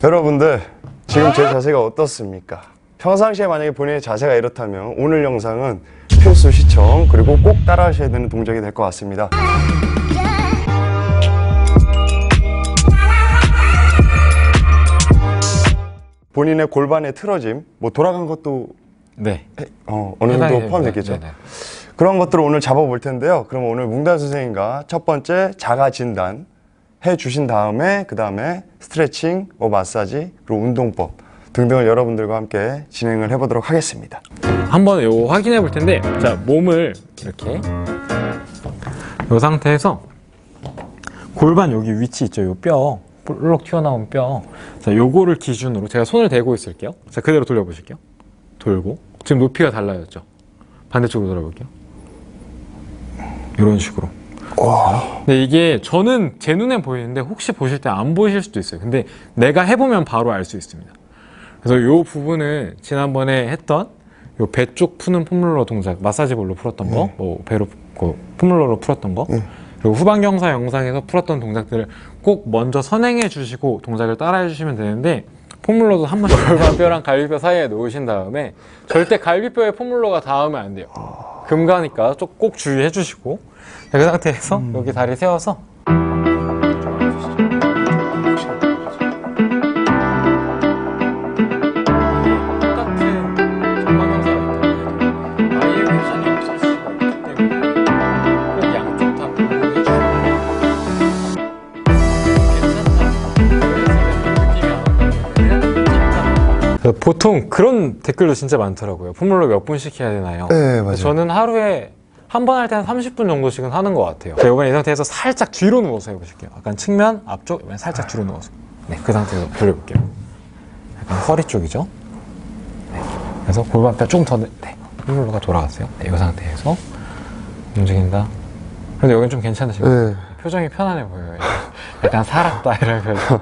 여러분들 지금 제 자세가 어떻습니까? 평상시에 만약에 본인의 자세가 이렇다면 오늘 영상은 필수 시청 그리고 꼭 따라 하셔야 되는 동작이 될 것 같습니다. 본인의 골반의 틀어짐, 뭐 돌아간 것도 네. 어, 어느 정도. 포함됐겠죠. 네네. 그런 것들을 오늘 잡아볼 텐데요. 그럼 오늘 뭉단 선생님과 첫 번째 자가 진단 해 주신 다음에 그 다음에 스트레칭, 뭐 마사지, 그리고 운동법 등등을 여러분들과 함께 진행을 해보도록 하겠습니다. 한번 요 확인해 볼 텐데, 자 몸을 이렇게 요 상태에서 골반 여기 위치 있죠, 요 뼈. 볼록 튀어나온 뼈. 자, 요거를 기준으로 제가 손을 대고 있을게요. 자, 그대로 돌려보실게요. 돌고. 지금 높이가 달라졌죠? 반대쪽으로 돌아볼게요. 이런 식으로. 근데 이게 저는 제 눈에 보이는데 혹시 보실 때 안 보이실 수도 있어요. 근데 내가 해보면 바로 알 수 있습니다. 그래서 이 부분은 지난번에 했던 요배 쪽 푸는 폼롤러 동작, 마사지 볼로 풀었던 거, 뭐 배로 그 폼롤러로 풀었던 거, 그리고 후방 경사 영상에서 풀었던 동작들을 꼭 먼저 선행해 주시고 동작을 따라해 주시면 되는데 폼롤러도 한 번씩 골반뼈랑 갈비뼈 사이에 놓으신 다음에 절대 갈비뼈에 폼롤러가 닿으면 안 돼요. 금가니까 좀꼭 주의해 주시고 자, 그 상태에서 여기 다리 세워서 보통 그런 댓글도 진짜 많더라고요 폼롤러 몇 분씩 해야 되나요? 네, 맞아요. 저는 하루에 한 번 할 때 한 30분 정도씩은 하는 것 같아요 자, 이번에 이 상태에서 살짝 뒤로 누워서 해보실게요 약간 측면, 앞쪽, 이번에 살짝 뒤로 누워서 네, 그 상태에서 돌려볼게요 약간 허리 쪽이죠 네. 그래서 골반뼈 조금 더 네. 폼롤러가 돌아갔어요 네, 이 상태에서 움직인다 근데 여긴 좀 괜찮으신가요? 네. 표정이 편안해 보여요 약간 살았다 이런 표정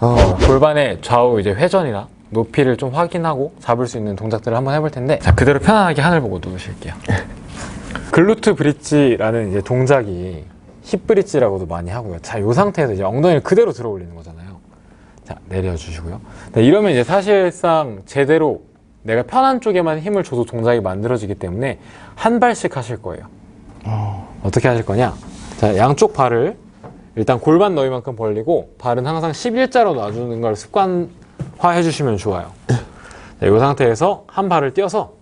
아, 골반의 좌우 이제 회전이나 높이를 좀 확인하고 잡을 수 있는 동작들을 한번 해볼 텐데 자 그대로 편안하게 하늘 보고 누우실게요. 글루트 브릿지라는 이제 동작이 힙 브릿지라고도 많이 하고요. 자이 상태에서 이제 엉덩이를 그대로 들어 올리는 거잖아요. 자 내려주시고요. 네, 이러면 이제 사실상 제대로 내가 편한 쪽에만 힘을 줘도 동작이 만들어지기 때문에 한 발씩 하실 거예요. 어떻게 하실 거냐? 자 양쪽 발을 일단 골반 너비만큼 벌리고 발은 항상 11자로 놔주는 걸 습관 화해 주시면 좋아요. 자, 이 상태에서 한 발을 띄어서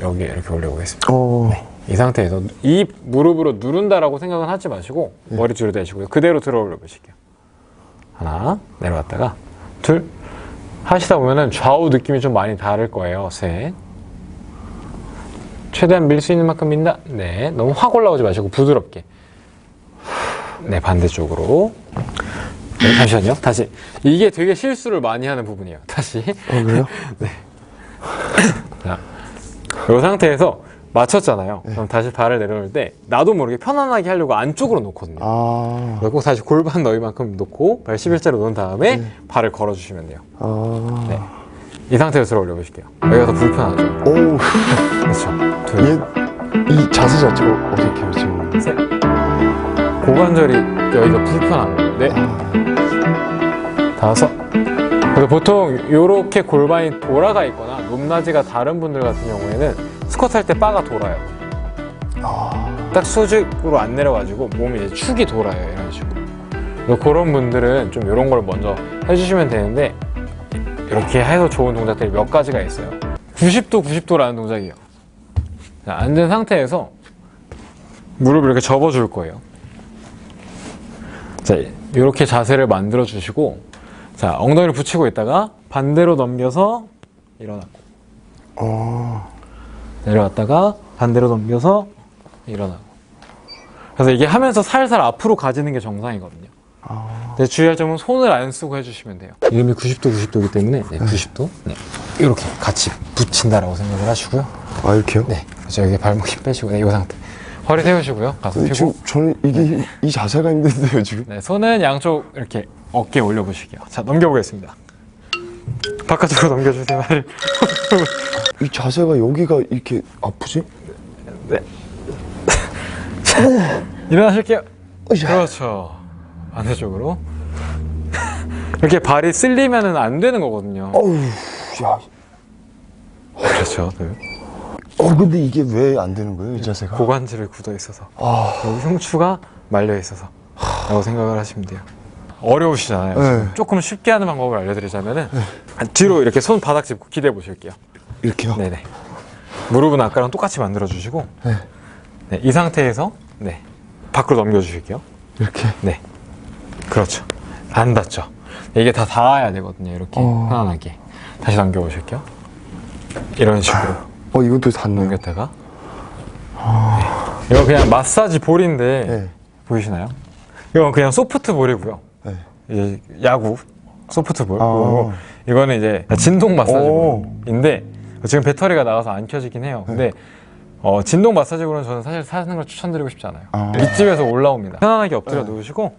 여기에 이렇게 올려보겠습니다. 어, 이 상태에서 이 무릎으로 누른다라고 생각은 하지 마시고 머리 뒤로 대시고요. 그대로 들어 올려 보실게요. 하나 내려갔다가 둘. 하시다 보면은 좌우 느낌이 좀 많이 다를 거예요. 셋. 최대한 밀 수 있는 만큼 민다. 네 너무 확 올라오지 마시고 부드럽게. 네 반대쪽으로. 네, 잠시만요 다시 이게 되게 실수를 많이 하는 부분이에요 다시 어 그래요? 자, 이 상태에서 맞췄잖아요. 그럼 다시 발을 내려놓을 때 나도 모르게 편안하게 하려고 안쪽으로 놓거든요. 아, 꼭 다시 골반 너비만큼 놓고 발 11자로 놓은 다음에 발을 걸어주시면 돼요. 아, 네. 이 상태에서 들어 올려보실게요. 여기가 더 불편하죠. 오, 그렇죠. 둘, 얘, 이 자세 자체가 어색해요 지금. 셋. 고관절이 여기가 불편한 거예요. 네. 아, 다섯. 그래서 보통 이렇게 골반이 돌아가 있거나 높낮이가 다른 분들 같은 경우에는 스쿼트 할 때 바가 돌아요. 딱 수직으로 안 내려가지고 몸이 이제 축이 돌아요. 이런 식으로. 그런 분들은 좀 이런 걸 먼저 해주시면 되는데 이렇게 해서 좋은 동작들이 몇 가지가 있어요. 90도, 90도라는 동작이에요. 자, 앉은 상태에서 무릎을 이렇게 접어줄 거예요. 자, 이렇게 자세를 만들어 주시고, 자, 엉덩이를 붙이고 있다가 반대로 넘겨서 일어나고, 어, 내려갔다가 반대로 넘겨서 일어나고. 그래서 이게 하면서 살살 앞으로 가지는 게 정상이거든요. 근데 주의할 점은 손을 안 쓰고 해주시면 돼요. 이름이 90도, 90도이기 때문에, 네, 90도. 네. 이렇게 같이 붙인다라고 생각을 하시고요. 아 이렇게요? 네. 그래서 여기 발목 힘 빼시고, 네, 이 상태. 허리 세우시고요. 가슴 펴고. 지금 저는 이게 이, 이 자세가 힘든데요 지금. 네, 손은 양쪽 이렇게 어깨에 올려보실게요. 자, 넘겨보겠습니다. 바깥으로 넘겨주세요. 이 자세가 여기가 이렇게 아프지? 일어나실게요. 으쌰. 그렇죠. 반대쪽으로. 이렇게 발이 쓸리면은 안 되는 거거든요. 어우, 야. 그렇죠. 네. 어, 근데 이게 왜 안 되는 거예요, 이 자세가? 고관절이 굳어 있어서 아, 여기 흉추가 말려 있어서 라고 생각을 하시면 돼요. 어려우시잖아요. 네. 조금 쉽게 하는 방법을 알려드리자면은 뒤로 이렇게 손 바닥 짚고 기대 보실게요. 이렇게요? 네네. 무릎은 아까랑 똑같이 만들어 주시고 네. 네, 이 상태에서 네 밖으로 넘겨 주실게요. 이렇게. 네. 그렇죠. 안 닿죠. 이게 다 닿아야 되거든요. 이렇게 어. 편안하게. 다시 넘겨 보실게요. 이런 식으로 어, 이것도 닿네요. 넘겼다가 네. 이거 그냥 마사지 볼인데 네. 보이시나요? 이건 그냥 소프트 볼이고요. 네. 이제 야구 소프트 볼. 아. 그리고 이거는 이제 진동 마사지 오. 볼인데 지금 배터리가 나가서 안 켜지긴 해요. 근데 어, 진동 마사지 볼은 저는 사실 사는 걸 추천드리고 싶지 않아요. 아. 밑집에서 올라옵니다. 편안하게 엎드려 누우시고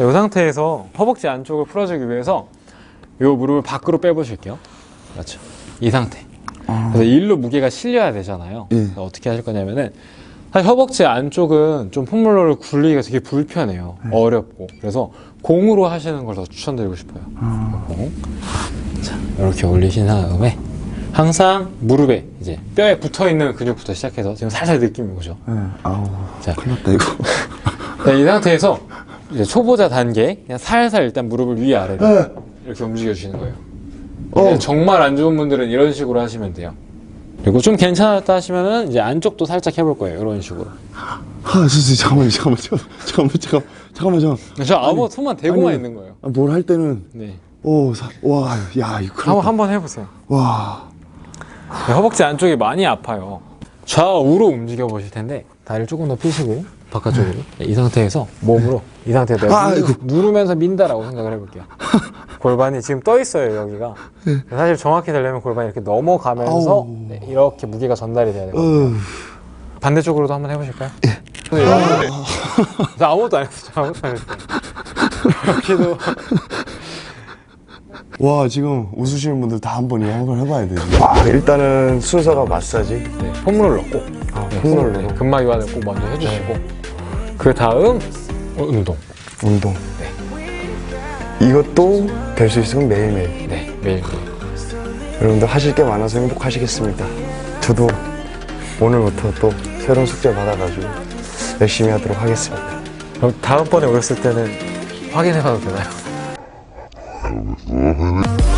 이 상태에서 허벅지 안쪽을 풀어주기 위해서 이 무릎을 밖으로 빼보실게요. 그렇죠. 이 상태. 그래서 일로 무게가 실려야 되잖아요. 예. 그래서 어떻게 하실 거냐면은 사실 허벅지 안쪽은 좀 폼롤러를 굴리기가 되게 불편해요. 어렵고. 그래서 공으로 하시는 걸 더 추천드리고 싶어요. 공. 자, 이렇게 올리신 다음에 항상 무릎에 이제 뼈에 붙어 있는 근육부터 시작해서 지금 살살 느낌이 오죠. 네. 아우, 자. 큰일 났다, 이거. 네, 이 상태에서 이제 초보자 단계 그냥 살살 일단 무릎을 위 아래로 네. 이렇게 움직여 주시는 거예요. 어. 근데 정말 안 좋은 분들은 이런 식으로 하시면 돼요. 그리고 좀 괜찮았다 하시면은 이제 안쪽도 살짝 해볼 거예요. 이런 식으로. 아, 선생님, 잠깐만요, 잠깐만, 잠깐만, 잠깐만, 잠깐만, 잠깐만, 잠깐만. 저 아무 손만 대고만 아니. 있는 거예요. 아, 뭘할 때는, 네. 오, 사, 와, 야, 이거 큰일 한번 났다. 한번 해보세요. 와. 네, 허벅지 안쪽이 많이 아파요. 좌우로 움직여 보실 텐데 다리를 조금 더 펴시고 바깥쪽으로 네, 이 상태에서 몸으로 이 상태에서 아. 누르면서 민다라고 생각을 해볼게요. 골반이 지금 떠 있어요 여기가. 사실 정확히 되려면 골반이 이렇게 넘어가면서 네. 아우. 네, 이렇게 무게가 전달이 돼야 돼요. 어, 반대쪽으로도 한번 해보실까요? 예. 네, 저 아무것도 안 했어요. 저 아무것도 안 했어요. 이렇게도 와, 지금 웃으시는 분들 다 한번 이거 한번 해봐야 돼. 와, 일단은 순서가 마사지. 네, 폼롤러 꼭. 네, 폼롤러. 네, 근막 이완을 꼭 먼저 해주시고 그 다음 운동. 운동. 이것도 될 수 있으면 매일매일. 네, 매일. 여러분들 하실 게 많아서 행복하시겠습니다. 저도 오늘부터 또 새로운 숙제 받아가지고 열심히 하도록 하겠습니다. 그럼 다음번에 오셨을 때는 확인해 봐도 되나요?